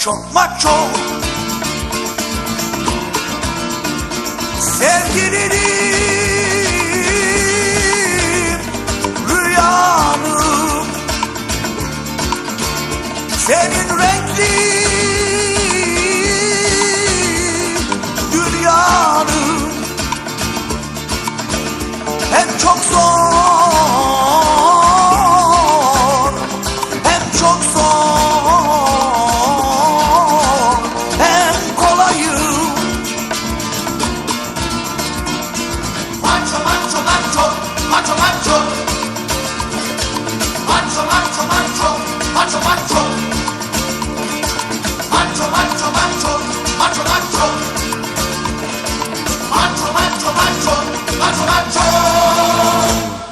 çok maço. Sevgilinin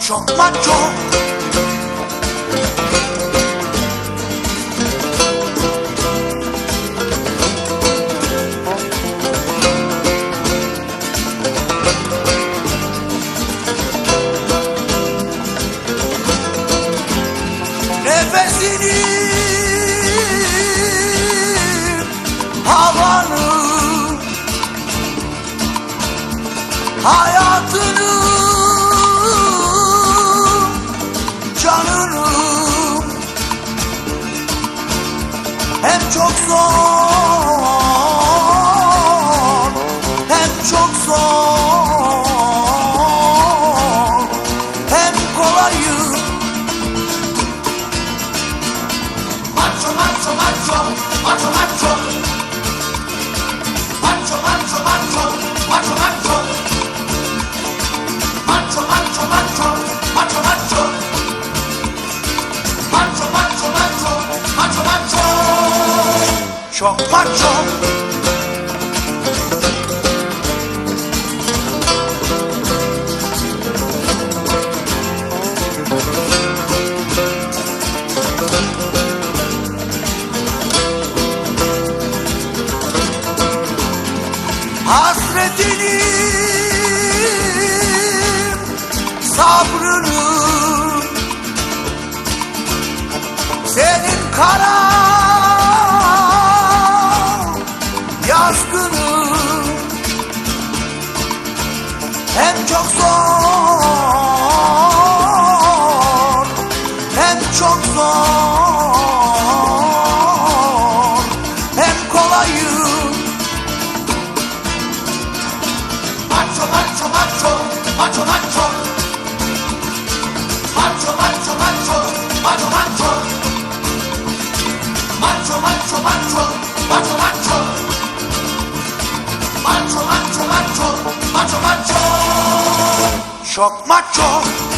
macho, macho. Nefesini havanı hayatını Hem çok zor Hem çok zor Hem kolayı. Macho macho macho Macho macho macho, macho. Hasretini sabrını senin kara çok zor Hep çok zor. çok maço